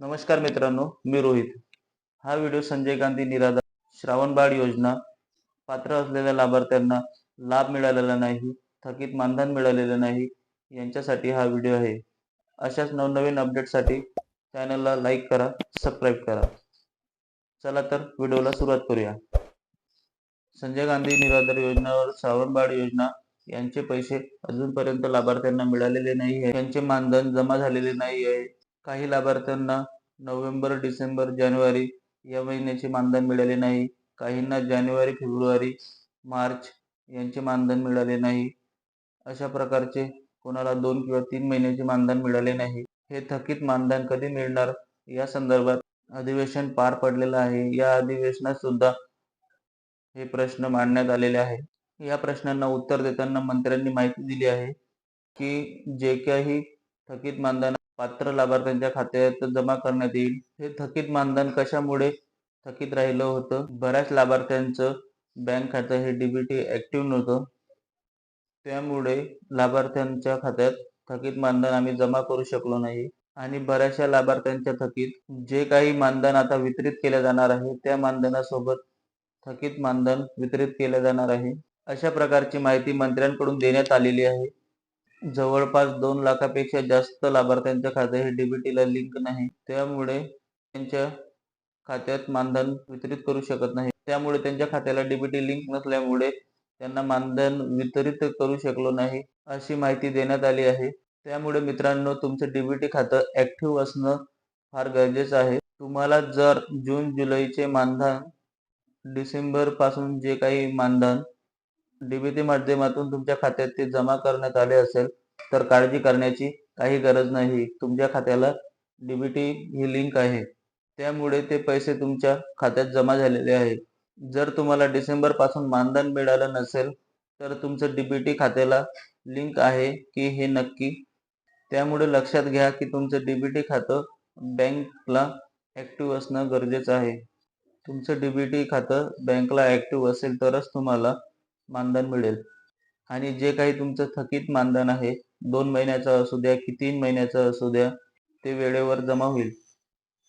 नमस्कार मित्रांनो मी रोहित. हा व्हिडिओ संजय गांधी निराधार श्रावणबाळ योजना पात्र असलेल्या लाभार्थ्यांना लाभ मिळालेला नाही थकीत मानधन मिळालेलं नाही यांच्यासाठी हा व्हिडिओ आहे. अशाच नवनवीन अपडेटसाठी चॅनलला लाईक करा सबस्क्राईब करा. चला तर व्हिडिओला सुरुवात करूया. संजय गांधी निराधार योजनावर श्रावणबाळ योजना यांचे पैसे अजूनपर्यंत लाभार्थ्यांना मिळालेले नाही आहे. त्यांचे मानधन जमा झालेले नाही आहे. काही लाभार्थ्यांना नोव्हेंबर डिसेंबर जानेवारी या महिन्याचे मानधन मिळाले नाही. काहींना जानेवारी फेब्रुवारी मार्च यांचे मानधन मिळाले नाही. अशा प्रकारचे कोणाला दोन किंवा तीन महिन्याचे मानधन मिळाले नाही. हे थकीत मानधन कधी मिळणार? या संदर्भात अधिवेशन पार पडलेलं आहे. या अधिवेशनात सुद्धा हे प्रश्न मांडण्यात आलेले आहे. या प्रश्नांना उत्तर देताना मंत्र्यांनी माहिती दिली आहे की जे काही थकीत मानधन पात्र लाभार्थ्यांच्या खात्यात जमा करण्यात येईल. हे थकीत मानधन कशामुळे थकीत राहिलं होतं? बऱ्याच लाभार्थ्यांचं बँक खातं हे डीबीटी ऍक्टिव्ह नव्हतं. त्यामुळे लाभार्थ्यांच्या खात्यात थकीत मानधन आम्ही जमा करू शकलो नाही. आणि बऱ्याचशा लाभार्थ्यांच्या थकीत जे काही मानधन आता वितरित केले जाणार आहे त्या मानधनासोबत थकीत मानधन वितरित केले जाणार आहे. अशा प्रकारची माहिती मंत्र्यांकडून देण्यात आलेली आहे. जवळपास दोन लाखापेक्षा जास्त लाभार्थ्यांच्या खाते हे डीबीटीला लिंक नाही. त्यामुळे त्यांच्या खात्यात मानधन वितरित करू शकत नाही. त्यामुळे त्यांच्या खात्याला डीबीटी लिंक नसल्यामुळे त्यांना मानधन वितरित करू शकलो नाही अशी माहिती देण्यात आली आहे. त्यामुळे मित्रांनो तुमचं डीबीटी खातं ऍक्टिव्ह असणं फार गरजेचं आहे. तुम्हाला जर जून जुलैचे मानधन डिसेंबरपासून जे काही मानधन डीबीटी माध्यमातून तुमच्या खात्यात ते जमा करण्यात आले असेल तर काळजी करण्याची काही गरज नाही. तुमच्या खात्याला डीबीटी ही लिंक आहे. त्यामुळे ते पैसे तुमच्या खात्यात जमा झालेले आहे. जर तुम्हाला डिसेंबरपासून मानधन मिळालं नसेल तर तुमचं डीबीटी खात्याला लिंक आहे की हे नक्की. त्यामुळे लक्षात घ्या की तुमचं डीबीटी खातं बँकला ऍक्टिव्ह असणं गरजेचं आहे. तुमचं डीबीटी खातं बँकला ऍक्टिव्ह असेल तरच तुम्हाला मानधन मिळेल. आणि जे काही तुमचं थकीत मानधन आहे दोन महिन्याचं असू द्या की तीन महिन्याचं असू द्या ते वेळेवर जमा होईल.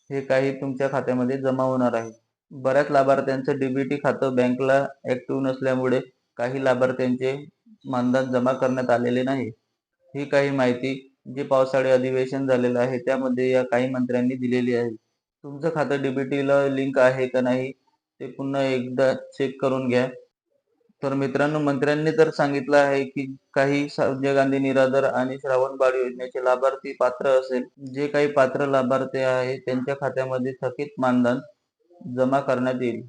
हे काही तुमच्या खात्यामध्ये जमा होणार आहे. बऱ्याच लाभार्थ्यांचं डीबीटी खातं बँकला ऍक्टिव्ह नसल्यामुळे काही लाभार्थ्यांचे मानधन जमा करण्यात आलेले नाही. ही काही माहिती जे पावसाळी अधिवेशन झालेलं आहे त्यामध्ये या काही मंत्र्यांनी दिलेली आहे. तुमचं खातं डीबीटीला लिंक आहे का नाही ते पुन्हा एकदा चेक करून घ्या. तर मित्रांनो मंत्र्यांनी तर सांगितलं आहे की काही संजय गांधी निराधार आणि श्रावण बाळ योजनेचे लाभार्थी पात्र असेल. जे काही पात्र लाभार्थी आहे त्यांच्या खात्यामध्ये थकीत मानधन जमा करण्यात येईल.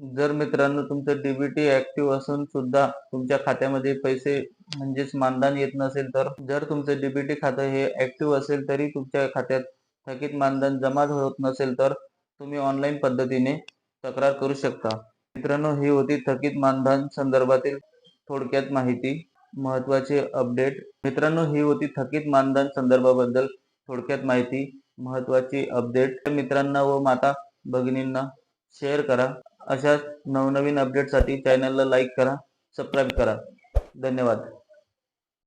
जर मित्रांनो तुमचं डीबीटी ऍक्टिव्ह असून सुद्धा तुमच्या खात्यामध्ये पैसे म्हणजेच मानधन येत नसेल तर जर तुमचं डीबीटी खातं हे ऍक्टिव्ह असेल तरी तुमच्या खात्यात थकीत मानधन जमा होत नसेल तर तुम्ही ऑनलाईन पद्धतीने तक्रार करू शकता. मित्रांनो ही होती थकीत मानधन संदर्भातील थोडक्यात माहिती महत्त्वाचे अपडेट. मित्रांनो ही होती थकीत मानधन संदर्भाबद्दल थोडक्यात माहिती महत्वाची अपडेट. मित्रांना व माता भगिनींना शेअर करा. अशाच नवनवीन अपडेटसाठी चॅनलला लाईक करा सबस्क्राईब करा. धन्यवाद.